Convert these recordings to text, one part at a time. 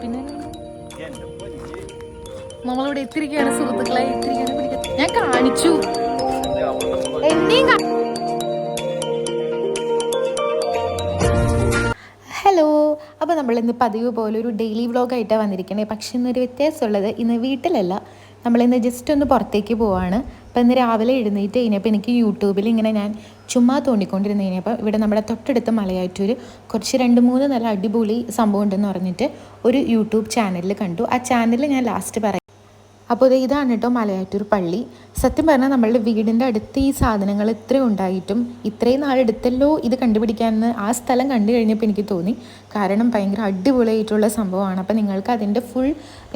പിന്നെ? നമ്മളിവിടെ എത്തിരിക്കുകയാണ് സുഹൃത്തുക്കളെ എത്തിരിക്കുകയാണ് ഞാൻ കാണിച്ചു. എന്നെയും അപ്പോൾ നമ്മൾ ഇന്ന് പതിവ് പോലെ ഒരു ഡെയിലി വ്ളോഗായിട്ടാണ് വന്നിരിക്കുന്നത് പക്ഷെ ഇന്നൊരു വ്യത്യാസമുള്ളത് ഇന്ന് വീട്ടിലല്ല. നമ്മളിന്ന് ജസ്റ്റ് ഒന്ന് പുറത്തേക്ക് പോവാണ്. അപ്പോൾ ഇന്ന് രാവിലെ എഴുന്നേറ്റ് കഴിഞ്ഞപ്പോൾ എനിക്ക് യൂട്യൂബിൽ ഇങ്ങനെ ഞാൻ ചുമ്മാ തോണ്ടിക്കൊണ്ടിരുന്നു കഴിഞ്ഞപ്പോൾ ഇവിടെ നമ്മുടെ തൊട്ടടുത്ത മലയാറ്റൂർ കുറച്ച് രണ്ട് മൂന്ന് നല്ല അടിപൊളി സംഭവം ഉണ്ടെന്ന് പറഞ്ഞിട്ട് ഒരു യൂട്യൂബ് ചാനലിൽ കണ്ടു. ആ ചാനലിൽ ഞാൻ ലാസ്റ്റ് പറയാം അപ്പോൾ ദേ ഇതാണ് കേട്ടോ മലയാറ്റൂർ പള്ളി. സത്യം പറഞ്ഞാൽ നമ്മളുടെ വീടിന്റെ അടുത്ത് ഈ സാധനങ്ങൾ ഇത്രയും ഉണ്ടായിട്ടും ഇത്രയും നാളെടുത്തല്ലോ ഇത് കണ്ടുപിടിക്കാമെന്ന് ആ സ്ഥലം കണ്ടു കഴിഞ്ഞപ്പോൾ എനിക്ക് തോന്നി. കാരണം ഭയങ്കര അടിപൊളിയായിട്ടുള്ള സംഭവമാണ്. അപ്പോൾ നിങ്ങൾക്ക് അതിന്റെ ഫുൾ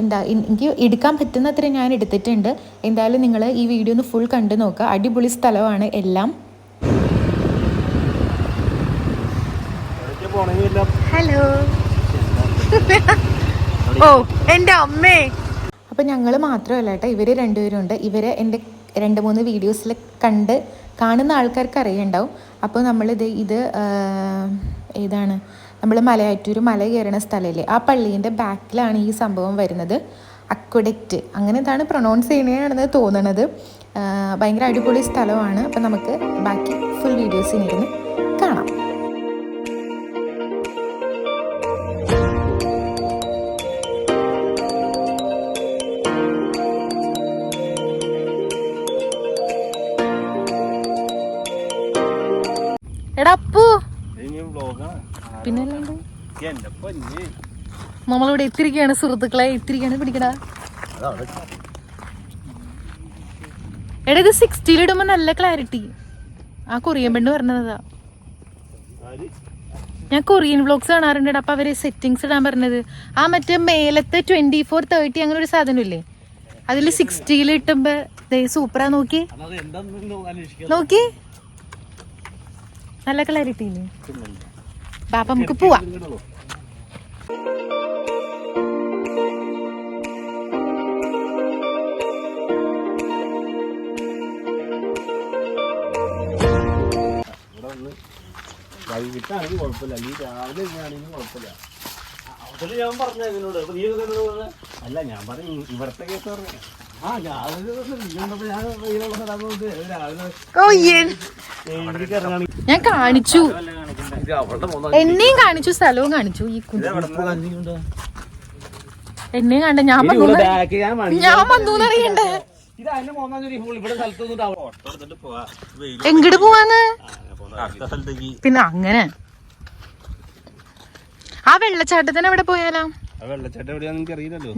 എന്താ എനിക്ക് എടുക്കാൻ പറ്റുന്നത്ര ഞാൻ എടുത്തിട്ടുണ്ട്. എന്തായാലും നിങ്ങൾ ഈ വീഡിയോ ഒന്ന് ഫുൾ കണ്ടു നോക്കുക. അടിപൊളി സ്ഥലമാണ് എല്ലാം. ഹലോ. ഓ എന്റെ അമ്മേ. അപ്പം ഞങ്ങൾ മാത്രമല്ല കേട്ടോ ഇവർ രണ്ടുപേരും ഉണ്ട്. ഇവർ എന്റെ രണ്ട് മൂന്ന് വീഡിയോസിൽ കണ്ട് കാണുന്ന ആൾക്കാർക്ക് അറിയുണ്ടാവും. അപ്പോൾ നമ്മളിത് ഇത് ഏതാണ് നമ്മൾ മലയാറ്റൂർ മല കയറുന്ന സ്ഥലമില്ലേ ആ പള്ളീന്റെ ബാക്കിലാണ് ഈ സംഭവം വരുന്നത്. അക്വഡക്റ്റ്. അങ്ങനെ എന്താണ് പ്രൊണൗൺസ് ചെയ്യണതാണെന്ന് തോന്നണത്. ഭയങ്കര അടിപൊളി സ്ഥലമാണ്. അപ്പം നമുക്ക് ബാക്കി ഫുൾ വീഡിയോസ് വീഡിയോസിനിരുന്ന് നമ്മളിവിടെ എത്തിരിക്കുകയാണ് സുഹൃത്തുക്കളെ. എത്തിരിക്കുകയാണ് പിടിക്കടാ. എടാ ഇത് സിക്സ്റ്റിയിൽ ഇടുമ്പോ നല്ല ക്ലാരിറ്റി ആ കൊറിയൻ പെണ്ണ് പറഞ്ഞതാ? ഞാൻ കൊറിയൻ വ്ളോഗ്സ് കാണാറുണ്ട്. അപ്പൊ അവർ സെറ്റിങ്സ് ഇടാൻ പറഞ്ഞത്. ആ മറ്റേ മേലത്തെ ട്വന്റി ഫോർ തേർട്ടി അങ്ങനെ ഒരു സാധനം ഇല്ലേ അതിൽ സിക്സ്റ്റിയിൽ ഇട്ടുമ്പോ സൂപ്പറാ നോക്കി നോക്കി. നല്ല ക്ലാരിറ്റി ഇല്ലേ? ബാപ്പ നമുക്ക് പോവാം. വൈകിട്ടാണെങ്കിൽ കുഴപ്പമില്ല. നീ രാവിലെ ആണെങ്കിൽ കുഴപ്പമില്ല. അവിടെ ഞാൻ പറഞ്ഞ ഇതിനോട്. അപ്പൊ നീ എന്നോട് അല്ല ഞാൻ പറഞ്ഞു ഇവിടത്തെ കേസ് പറഞ്ഞു. ആ രാവിലെ ദിവസം ഞാൻ കാണിച്ചു. എന്നെയും കാണിച്ചു സ്ഥലവും കാണിച്ചു ഈ കുഞ്ഞ് എന്നെയും കണ്ട ഞാൻ വന്നു ഞാൻ വന്നൂന്ന് ഞാൻ വന്നു അറിയണ്ടേ. ഇത് അതിന്റെ മൂന്നാം തീയതി ഇപ്പോൾ ഇവിടെ സ്ഥലത്തൊന്നും ഓട്ടോ എടുത്തിട്ട് പോവാ. എങ്ങോട്ട് പോവാന്ന്? പിന്നെ അങ്ങനെ. ആ വെള്ളച്ചാട്ടത്തിന് എവിടെ പോയാലോ?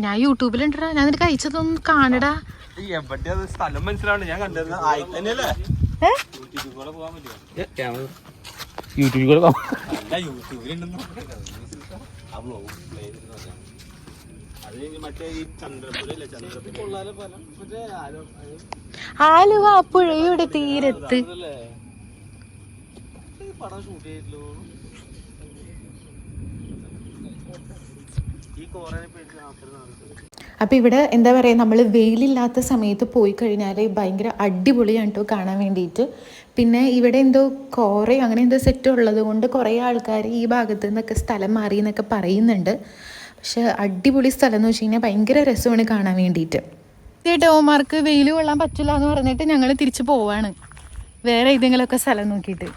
ഞാൻ യൂട്യൂബിലുണ്ടാ ഞാൻ നിനക്ക് അയച്ചതൊന്നും കാണടാ. എവിടെയാ? സ്ഥലം മനസ്സിലാവണ്ട. ഞാൻ കണ്ടിരുന്നത് ആയി തന്നെയല്ലേ ഏ? യൂട്യൂബിൽ കൂടെ ആലുവ പുഴയുടെ തീരത്ത്. പടം ഷൂട്ട് ചെയ്തല്ലോ ഈ കോറനെ പേടിച്ച് ആൾക്കാർ നടക്കുന്നത് അപ്പോൾ ഇവിടെ എന്താ പറയുക നമ്മൾ വെയിലില്ലാത്ത സമയത്ത് പോയി കഴിഞ്ഞാൽ ഭയങ്കര അടിപൊളിയാണ് കേട്ടോ കാണാൻ വേണ്ടിയിട്ട് പിന്നെ ഇവിടെ എന്തോ കോറയോ അങ്ങനെ എന്തോ സെറ്റ് ഉള്ളത് കൊണ്ട് കുറേ ആൾക്കാർ ഈ ഭാഗത്ത് നിന്നൊക്കെ സ്ഥലം മാറി എന്നൊക്കെ പറയുന്നുണ്ട്. പക്ഷെ അടിപൊളി സ്ഥലം എന്ന് വെച്ച് കഴിഞ്ഞാൽ ഭയങ്കര രസമാണ് കാണാൻ വേണ്ടിയിട്ട് കേട്ടോ ഓമാർക്ക് വെയിൽ കൊള്ളാൻ പറ്റില്ല എന്ന് പറഞ്ഞിട്ട് ഞങ്ങൾ തിരിച്ചു പോവാണ്. വേറെ ഏതെങ്കിലുമൊക്കെ സ്ഥലം നോക്കിയിട്ട്.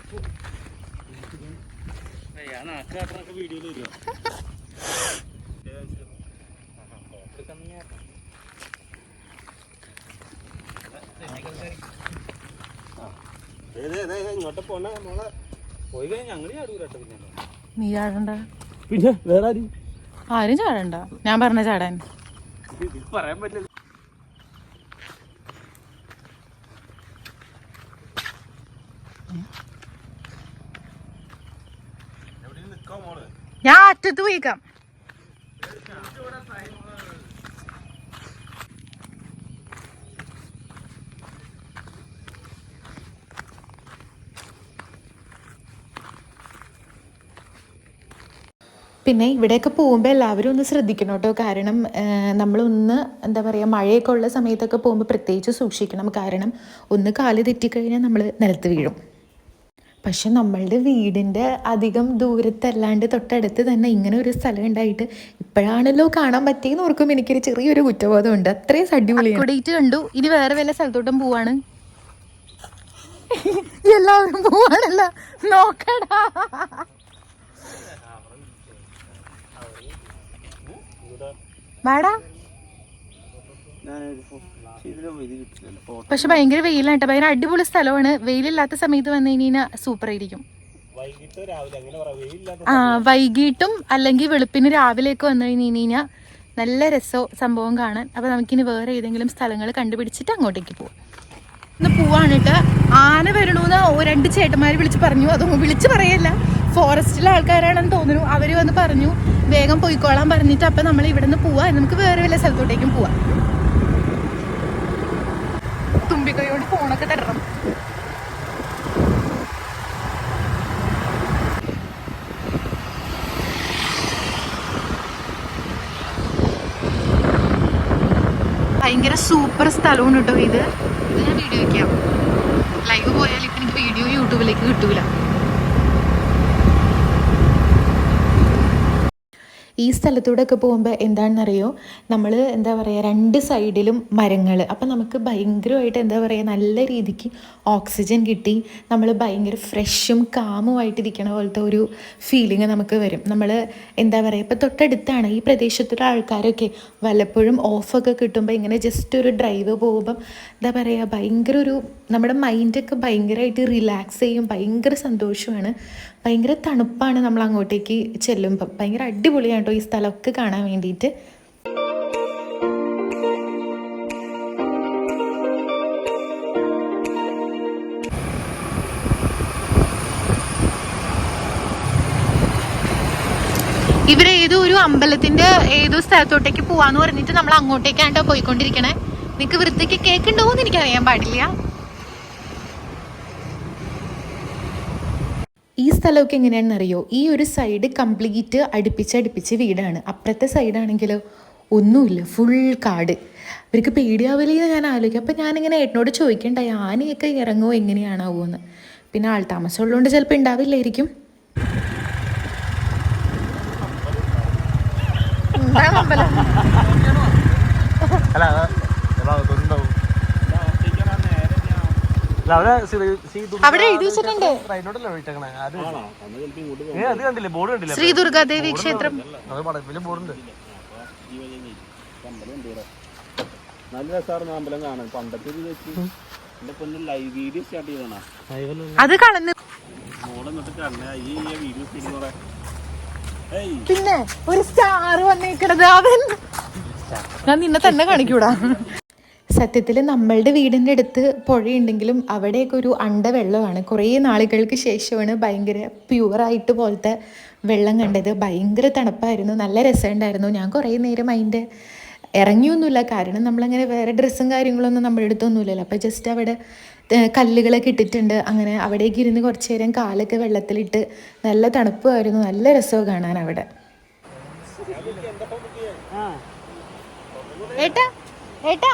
വീഡിയോയിൽ വരുമോ ഇങ്ങോട്ട് പോണ മോളെ പോയി കഴിഞ്ഞാൽ ഞങ്ങൾ ചാടൂല കേട്ടോ പിന്നെ നീ ചാടണ്ട. പിന്നെ വേറെ ആരും? ചാടണ്ട. ഞാൻ പറഞ്ഞ ചാടാൻ. പറയാൻ പറ്റില്ല. ഞാൻ അറ്റത്ത് പോയിക്കാം. പിന്നെ ഇവിടെയൊക്കെ പോകുമ്പോൾ എല്ലാവരും ഒന്ന് ശ്രദ്ധിക്കണം കേട്ടോ. കാരണം നമ്മളൊന്ന് എന്താ പറയുക മഴയൊക്കെ ഉള്ള സമയത്തൊക്കെ പോകുമ്പോൾ പ്രത്യേകിച്ച് സൂക്ഷിക്കണം. കാരണം ഒന്ന് കാൽ തെറ്റിക്കഴിഞ്ഞാൽ നമ്മൾ നിലത്ത് വീഴും. പക്ഷെ നമ്മളുടെ വീടിന്റെ അധികം ദൂരത്തല്ലാണ്ട് തൊട്ടടുത്ത് തന്നെ ഇങ്ങനെ ഒരു സ്ഥലം ഉണ്ടായിട്ട് ഇപ്പോഴാണല്ലോ കാണാൻ പറ്റിയെന്ന് ഓർക്കും എനിക്കൊരു ചെറിയൊരു കുറ്റബോധം ഉണ്ട് അത്രയും അടിപൊളിയാണ്. കണ്ടു. ഇനി വേറെ വല്ല സ്ഥലത്തോട്ടും പോവാണ്. എല്ലാവരും പോവാണല്ലോ. നോക്കടാ. പക്ഷെ ഭയങ്കര വെയിലാണ് കേട്ടോ. ഭയങ്കര അടിപൊളി സ്ഥലമാണ്. വെയിലില്ലാത്ത സമയത്ത് വന്നു കഴിഞ്ഞാൽ സൂപ്പർ ആയിരിക്കും. ആ വൈകിട്ടും അല്ലെങ്കിൽ വെളുപ്പിന് രാവിലെയൊക്കെ വന്നു കഴിഞ്ഞ് കഴിഞ്ഞാൽ നല്ല രസോ സംഭവം കാണാൻ. അപ്പോൾ നമുക്കിനി വേറെ ഏതെങ്കിലും സ്ഥലങ്ങൾ കണ്ടുപിടിച്ചിട്ട് അങ്ങോട്ടേക്ക് പോവാം. ഇന്ന് പോവാണ് കേട്ടോ. ആന വരണമെന്ന് ഓ രണ്ട് ചേട്ടന്മാർ വിളിച്ച് പറഞ്ഞു. അതൊന്നും വിളിച്ച് പറയല്ല. ഫോറസ്റ്റിലെ ആൾക്കാരാണെന്ന് തോന്നുന്നു. അവർ വന്ന് പറഞ്ഞു വേഗം പോയിക്കോളാൻ പറഞ്ഞിട്ട് അപ്പം നമ്മൾ ഇവിടെ നിന്ന് പോവാം. നമുക്ക് വേറെ വല്ല സ്ഥലത്തോട്ടേക്കും പോവാം. തുമ്പിക്കൈയോട് ഫോണൊക്കെ തരണം ഭയങ്കര സൂപ്പർ സ്ഥലമാണ് കേട്ടോ ഇത്. ഇത് ഞാൻ വീഡിയോ വയ്ക്കാം ലൈവ് പോയാൽ ഇപ്പം എനിക്ക് വീഡിയോ യൂട്യൂബിലേക്ക് കിട്ടൂല. ഈ സ്ഥലത്തൂടെ ഒക്കെ പോകുമ്പോൾ എന്താണെന്നറിയോ? നമ്മൾ എന്താ പറയുക രണ്ട് സൈഡിലും മരങ്ങൾ അപ്പം നമുക്ക് ഭയങ്കരമായിട്ട് എന്താ പറയുക നല്ല രീതിക്ക് ഓക്സിജൻ കിട്ടി. നമ്മൾ ഭയങ്കര ഫ്രഷും കാമുമായിട്ടിരിക്കണ പോലത്തെ ഒരു ഫീലിംഗ് നമുക്ക് വരും. നമ്മൾ എന്താ പറയുക ഇപ്പോൾ തൊട്ടടുത്താണ് ഈ പ്രദേശത്തുള്ള ആൾക്കാരൊക്കെ വല്ലപ്പോഴും ഓഫൊക്കെ കിട്ടുമ്പോൾ ഇങ്ങനെ ജസ്റ്റ് ഒരു ഡ്രൈവ് പോകുമ്പം എന്താ പറയുക ഭയങ്കര ഒരു നമ്മുടെ മൈൻഡൊക്കെ ഭയങ്കരമായിട്ട് റിലാക്സ് ചെയ്യും ഭയങ്കര സന്തോഷമാണ്. ഭയങ്കര തണുപ്പാണ് നമ്മൾ അങ്ങോട്ടേക്ക് ചെല്ലുമ്പം ഭയങ്കര അടിപൊളിയാണ് കേട്ടോ ഈ സ്ഥലമൊക്കെ കാണാൻ വേണ്ടിയിട്ട് ഇവിടെ ഏതോ ഒരു അമ്പലത്തിന്റെ ഏതോ സ്ഥലത്തോട്ടേക്ക് പോവാന്ന് പറഞ്ഞിട്ട് നമ്മൾ അങ്ങോട്ടേക്കാണ് കേട്ടോ പോയിക്കൊണ്ടിരിക്കണേ. നിനക്ക് വൃത്തിക്ക് കേക്കുണ്ടോന്ന് എനിക്കറിയാൻ പാടില്ല. ഈ സ്ഥലമൊക്കെ എങ്ങനെയാണെന്നറിയോ ഈ ഒരു സൈഡ് കംപ്ലീറ്റ് അടുപ്പിച്ച് അടുപ്പിച്ച് വീടാണ്. അപ്പുറത്തെ സൈഡാണെങ്കിലോ ഒന്നുമില്ല. ഫുൾ കാട്. അവർക്ക് പേടിയാവില്ലെന്ന് ഞാൻ ആലോചിക്കും. അപ്പം ഞാനിങ്ങനെ ഏട്ടനോട് ചോദിക്കണ്ടായി ആനയൊക്കെ ഇറങ്ങുമോ എങ്ങനെയാണാവോ? എന്ന്. പിന്നെ ആൾ താമസമുള്ളതുകൊണ്ട് ചിലപ്പോൾ ഉണ്ടാവില്ലായിരിക്കും അല്ല അവിടെ എഴുതി വെച്ചിട്ടുണ്ട്. അത് കണ്ടില്ലേ? ബോർഡ് കണ്ടില്ല? ശ്രീ ദുർഗാദേവി ക്ഷേത്രം. അത് ബോർഡുണ്ട് അമ്പലം ഉണ്ട് ഇവിടെ നല്ല രസമായിരുന്നു അമ്പലം കാണാൻ. പണ്ടത്തെ ഒരു വെച്ച് എന്റെ പൊന്ന് ലൈവ് വീഡിയോ സ്റ്റാർട്ട് ചെയ്തതാണ്? അത് കളന്ന് മോളെ എന്നിട്ട് കണ്ണ ഈ വീഡിയോ ചെയ്യുന്നോടെ പിന്നെ ഒരു സ്റ്റാർ വന്നേക്കണത് അവൻ. ഞാൻ നിന്നെ തന്നെ കാണിക്കൂടാ. സത്യത്തിൽ നമ്മളുടെ വീടിന്റെ അടുത്ത് പുഴയുണ്ടെങ്കിലും അവിടെയൊക്കെ ഒരു അണ്ട വെള്ളമാണ് കുറേ നാളുകൾക്ക് ശേഷമാണ് ഭയങ്കര പ്യുവറായിട്ട് പോലത്തെ വെള്ളം കണ്ടത്. ഭയങ്കര തണുപ്പായിരുന്നു. നല്ല രസമുണ്ടായിരുന്നു. ഞാൻ കുറേ നേരം അതിന്റെ ഇറങ്ങിയൊന്നുമില്ല. കാരണം നമ്മളങ്ങനെ വേറെ ഡ്രസ്സും കാര്യങ്ങളൊന്നും നമ്മുടെ അടുത്തൊന്നുമില്ലല്ലോ. അപ്പോൾ ജസ്റ്റ് അവിടെ കല്ലുകളൊക്കെ ഇട്ടിട്ടുണ്ട്. അങ്ങനെ അവിടേക്ക് ഇരുന്ന് കുറച്ച് നേരം കാലൊക്കെ വെള്ളത്തിലിട്ട് നല്ല തണുപ്പുമായിരുന്നു നല്ല രസവും കാണാൻ അവിടെ. ഏട്ടാ ഏട്ടാ.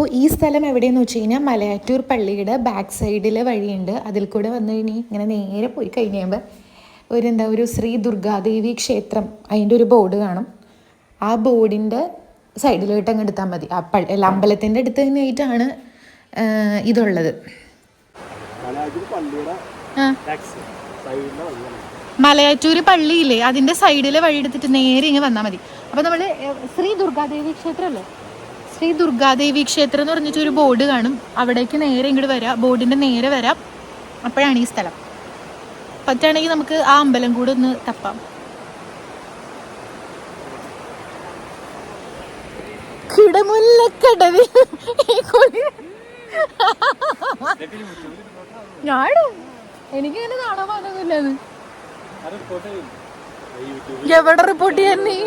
അപ്പോൾ ഈ സ്ഥലം എവിടെയെന്ന് വെച്ച് കഴിഞ്ഞാൽ മലയാറ്റൂർ പള്ളിയുടെ ബാക്ക് സൈഡിൽ വഴിയുണ്ട്. അതിൽ കൂടെ വന്നു കഴിഞ്ഞ് ഇങ്ങനെ നേരെ പോയി കഴിഞ്ഞ് കഴിയുമ്പോൾ ഒരു എന്താ ഒരു ശ്രീ ദുർഗാദേവി ക്ഷേത്രം അതിന്റെ ഒരു ബോർഡ് കാണും. ആ ബോർഡിന്റെ സൈഡിലോട്ട് അങ്ങ് എടുത്താൽ മതി. ആ പള്ളി അല്ല അമ്പലത്തിന്റെ അടുത്ത് തന്നെയായിട്ടാണ് ഇതുള്ളത്. മലയാറ്റൂര് പള്ളിയില്ലേ? അതിന്റെ സൈഡിലെ വഴി എടുത്തിട്ട് നേരെ ഇങ്ങ് വന്നാൽ മതി. അപ്പൊ നമ്മൾ ശ്രീ ദുർഗാദേവി ക്ഷേത്രം അല്ലേ ശ്രീ ദുർഗാദേവി ക്ഷേത്രം എന്ന് പറഞ്ഞിട്ട് ഒരു ബോർഡ് കാണും. അവിടേക്ക് നേരെ ഇങ്ങോട്ട് വരാം. ബോർഡിന്റെ നേരെ വരാം. അപ്പോഴാണ് ഈ സ്ഥലം. പറ്റുകയാണെങ്കിൽ നമുക്ക് ആ അമ്പലം കൂടെ ഒന്ന് തപ്പാം. കിടമുല്ലക്കടവിൽ എനിക്കങ്ങനെ കാണാൻ എവിടെ റിപ്പോർട്ട് ചെയ്യാൻ നീ?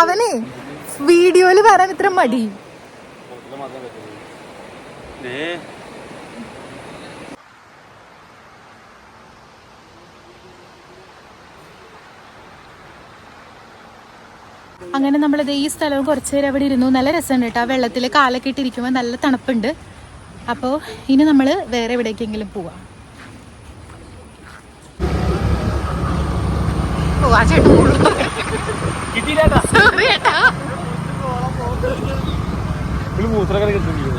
അവനെ വീഡിയോയിൽ വരാൻ ഇത്ര മടി. അങ്ങനെ നമ്മളിത് ഈ സ്ഥലവും കുറച്ച് നേരം അവിടെ ഇരുന്നു. നല്ല രസമുണ്ട് കേട്ടോ. ആ വെള്ളത്തിൽ കാലൊക്കെ ഇട്ടിരിക്കുമ്പോൾ നല്ല തണുപ്പുണ്ട്. അപ്പോൾ ഇനി നമ്മൾ വേറെ എവിടേക്കെങ്കിലും പോവാം. ആ ചേട്ടൻ ഏട്ടാ. ഇത് മൂത്രക്കര കിട്ടുന്നില്ല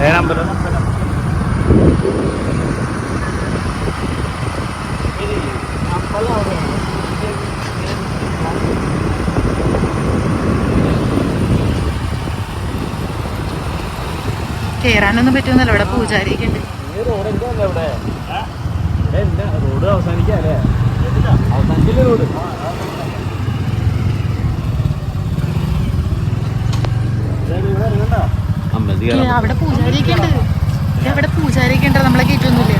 ഏഴമ്പലം കേറാനൊന്നും പറ്റുമെന്നല്ലോ ഇവിടെ പൂജാരിയൊക്കെ ഉണ്ട് റോഡ് റോഡ് അവസാനിക്കല്ലേ? അവസാനിക്കില്ല റോഡ് അമ്പലത്തിൽ ഏ, അവിടെ പൂജാരിയൊക്കെ ഉണ്ട്. ഏ, അവിടെ പൂജാരിയൊക്കെ ഉണ്ട് നമ്മളെ കയറ്റൊന്നുമില്ല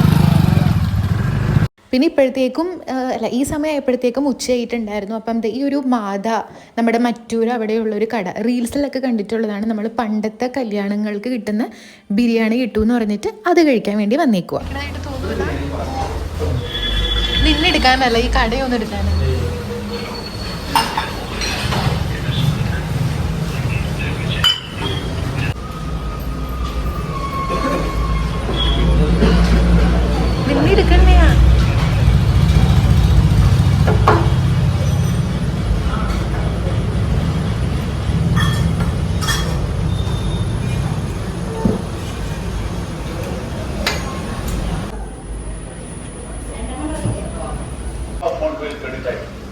പിന്നെ ഇപ്പോഴത്തേക്കും അല്ല ഈ സമയമായപ്പോഴത്തേക്കും ഉച്ചയായിട്ടുണ്ടായിരുന്നു. അപ്പം ഈ ഒരു മാത നമ്മുടെ മറ്റൂർ അവിടെയുള്ള ഒരു കട റീൽസിലൊക്കെ കണ്ടിട്ടുള്ളതാണ് നമ്മൾ പണ്ടത്തെ കല്യാണങ്ങൾക്ക് കിട്ടുന്ന ബിരിയാണി കിട്ടുമെന്ന് പറഞ്ഞിട്ട് അത് കഴിക്കാൻ വേണ്ടി വന്നേക്കുക നിന്നെടുക്കാനല്ല ഈ കടയൊന്നും എടുക്കാനല്ല നിന്നെടുക്കണയാ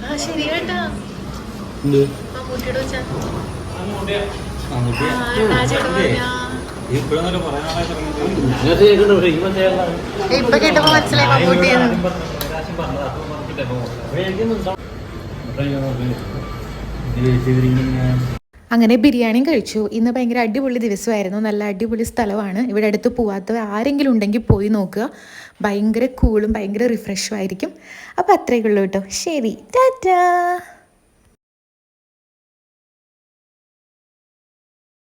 ആ ശരി കേട്ടാ മമ്മൂട്ടിയോട് വെച്ചാ ആ ചേട്ടൻ പറഞ്ഞാ ഇപ്പോഴൊന്നല്ല പറയാനാളെ ഇപ്പൊ കേട്ടപ്പോ മനസ്സിലായി മമ്മൂട്ടിയെന്ന്. അങ്ങനെ ബിരിയാണിയും കഴിച്ചു. ഇന്ന് ഭയങ്കര അടിപൊളി ദിവസമായിരുന്നു. നല്ല അടിപൊളി സ്ഥലമാണ്. ഇവിടെ അടുത്ത് പോവാത്തവർ ആരെങ്കിലും ഉണ്ടെങ്കിൽ പോയി നോക്കുക. ഭയങ്കര കൂളും ഭയങ്കര റിഫ്രഷും ആയിരിക്കും. അപ്പോൾ അത്രയൊക്കെ ഉള്ളൂ കേട്ടോ. ശരി. ടാറ്റാ.